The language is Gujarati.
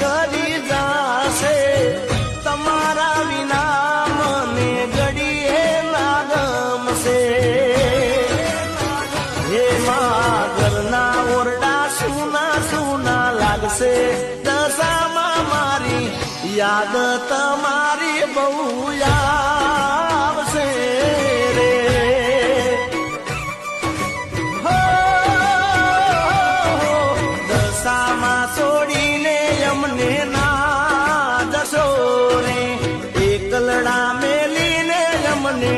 કરી જાશે. તમારા વિના મને ઘડીએ લાગમશે. હે માં ઓરડા સુના સુના લાગશે. દશામાં મારી યાદ તમારી બહુ યાદ છોડીને ના જશો રે એકલડા મેલીને યમને